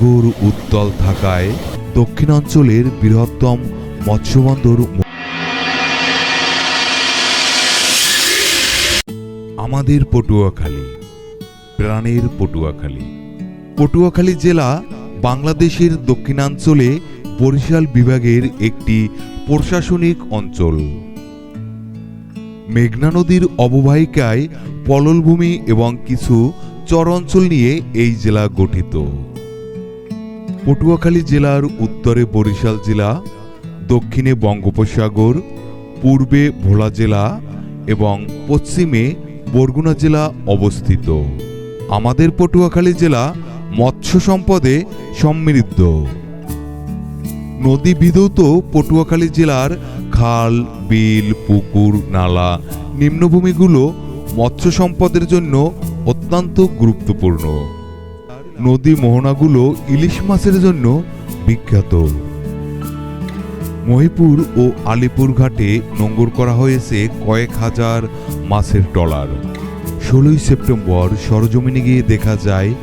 সাগর উত্তল থাকায় দক্ষিণাঞ্চলের বৃহত্তম মৎস্যবন্দর আমাদের পটুয়াখালী, প্রাণের পটুয়াখালী। পটুয়াখালী জেলা বাংলাদেশের দক্ষিণাঞ্চলে বরিশাল বিভাগের একটি প্রশাসনিক অঞ্চল। মেঘনা নদীর অববাহিকায় পললভূমি এবং কিছু চর অঞ্চল নিয়ে এই জেলা গঠিত। পটুয়াখালী জেলার উত্তরে বরিশাল জেলা, দক্ষিণে বঙ্গোপসাগর, পূর্বে ভোলা জেলা এবং পশ্চিমে বরগুনা জেলা অবস্থিত। আমাদের পটুয়াখালী জেলা মৎস্য সম্পদে সমৃদ্ধ। নদী বিধৌত পটুয়াখালী জেলার খাল, বিল, পুকুর, নালা, নিম্নভূমিগুলো মৎস্য সম্পদের জন্য অত্যন্ত গুরুত্বপূর্ণ। নদী মোহনাগুলো ইলিশ মাছের জন্য বিখ্যাত। মহিপুর ও আলিপুর ঘাটে নোঙ্গর করা হয়েছে কয়েক হাজার মাছের ট্রলার ষোলোই সেপ্টেম্বর সরজমিনে গিয়ে দেখা যায়,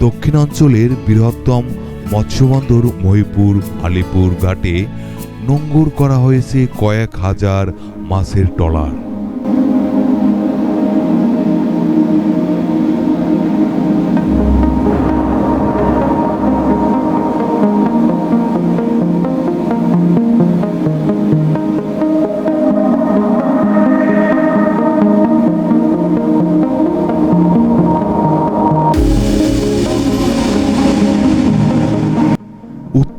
দক্ষিণাঞ্চলের বৃহত্তম মৎস্যবন্দর মহিপুর আলিপুর ঘাটে নোঙ্গর করা হয়েছে কয়েক হাজার মাছের ট্রলার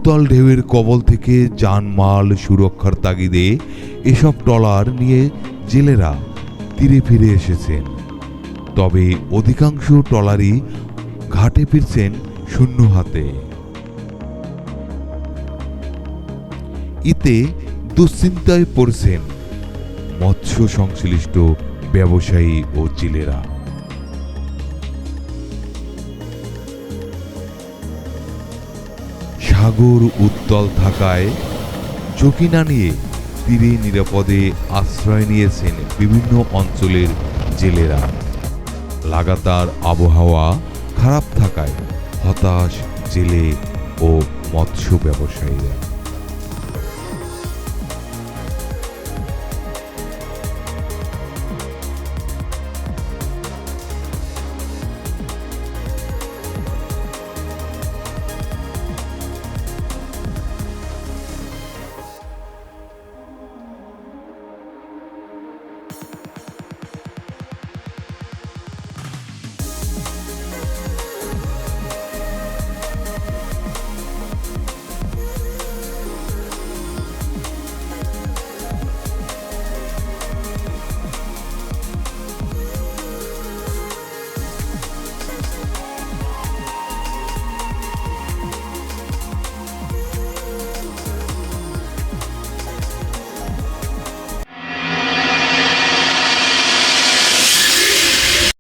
উত্তল ঢেউয়ের কবল থেকে জানমাল সুরক্ষার তাগিদে এসব ট্রলার নিয়ে জেলেরা তীরে ফিরে এসেছেন। তবে অধিকাংশ ট্রলারই ঘাটে ফিরছেন শূন্য হাতে। ইতে দুশ্চিন্তায় পড়ছেন মৎস্য সংশ্লিষ্ট ব্যবসায়ী ও জেলেরা। সাগর উত্তল থাকায় ঝুঁকি না নিয়ে তীরে নিরাপদে আশ্রয় নিয়েছেন বিভিন্ন অঞ্চলের জেলেরা। লাগাতার আবহাওয়া খারাপ থাকায় হতাশ জেলে ও মৎস্য ব্যবসায়ীরা।